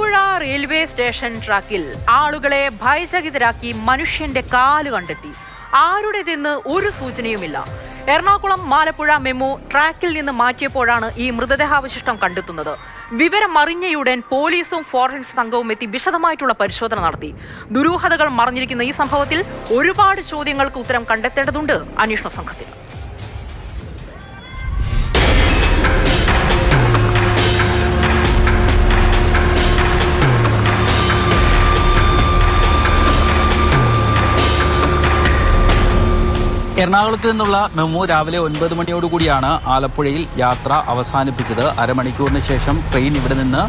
Alappuzha railway station ട്രാക്കിൽ ആളുകളെ ഭയചകിതരാക്കി മനുഷ്യന്റെ കാൽ കണ്ടെത്തി. ആരുടേതെന്ന് ഒരു സൂചനയുമില്ല. എറണാകുളം മാലപ്പുഴ മെമു ട്രാക്കിൽ നിന്ന് മാറ്റിയപ്പോഴാണ് ഈ മൃതദേഹാവശിഷ്ടം കണ്ടെത്തുന്നത്. വിവരം അറിഞ്ഞയുടൻ പോലീസും ഫോറൻസിക് സംഘവും എത്തി വിശദമായിട്ടുള്ള പരിശോധന നടത്തി. ദുരൂഹതകൾ മറിഞ്ഞിരിക്കുന്ന ഈ സംഭവത്തിൽ ഒരുപാട് ചോദ്യങ്ങൾക്ക് ഉത്തരം കണ്ടെത്തേണ്ടതുണ്ട് അന്വേഷണ സംഘത്തിൽ. എറണാകുളത്ത് നിന്നുള്ള മെമു രാവിലെ ഒൻപത് മണിയോടുകൂടിയാണ് ആലപ്പുഴയിൽ യാത്ര അവസാനിപ്പിച്ചത്. അരമണിക്കൂറിന് ശേഷം ട്രെയിൻ ഇവിടെ നിന്ന്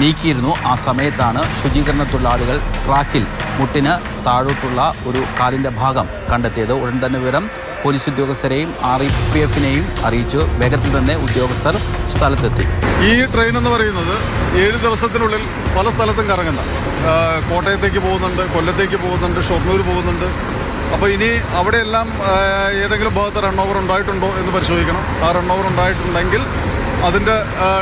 നീക്കിയിരുന്നു. ആ സമയത്താണ് ശുചീകരണ തൊഴിലാളികൾ ട്രാക്കിൽ മുട്ടിന് താഴോട്ടുള്ള ഒരു കാലിന്റെ ഭാഗം കണ്ടെത്തിയത്. ഉടൻ തന്നെ വിവരം പോലീസ് ഉദ്യോഗസ്ഥരെയും ആർ ഇ പി എഫിനെയും അറിയിച്ചു. വേഗത്തിൽ തന്നെ ഉദ്യോഗസ്ഥർ സ്ഥലത്തെത്തി. ഈ ട്രെയിൻ എന്ന് പറയുന്നത് ഏഴ് ദിവസത്തിനുള്ളിൽ പല സ്ഥലത്തും കറങ്ങുന്ന കോട്ടയത്തേക്ക് പോകുന്നുണ്ട് കൊല്ലത്തേക്ക് പോകുന്നുണ്ട് ഷൊർണൂർ പോകുന്നുണ്ട്. അപ്പോൾ ഇനി അവിടെയെല്ലാം ഏതെങ്കിലും ഭാഗത്ത് റൺ ഓവർ ഉണ്ടായിട്ടുണ്ടോ എന്ന് പരിശോധിക്കണം. ആ റൺ ഓവർ ഉണ്ടായിട്ടുണ്ടെങ്കിൽ അതിന്റെ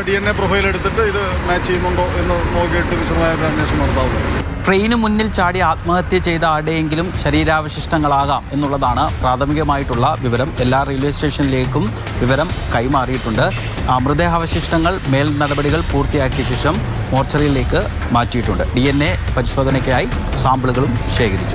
ഡി എൻ എ പ്രൊഫൈൽ എടുത്തിട്ട് ഇത് മാച്ച് ചെയ്യുന്നുണ്ടോ എന്ന് നോക്കിയിട്ട് വിശദമായ ഒരു അന്വേഷണം നടത്താവുന്നത് ട്രെയിന് മുന്നിൽ ചാടി ആത്മഹത്യ ചെയ്ത ആരുടെയെങ്കിലും ശരീരാവശിഷ്ടങ്ങളാകാം എന്നുള്ളതാണ് പ്രാഥമികമായിട്ടുള്ള വിവരം. എല്ലാ റെയിൽവേ സ്റ്റേഷനിലേക്കും വിവരം കൈമാറിയിട്ടുണ്ട്. മൃതദേഹാവശിഷ്ടങ്ങൾ മേൽ നടപടികൾ പൂർത്തിയാക്കിയ ശേഷം മോർച്ചറിയിലേക്ക് മാറ്റിയിട്ടുണ്ട്. ഡി പരിശോധനയ്ക്കായി സാമ്പിളുകളും ശേഖരിച്ചു.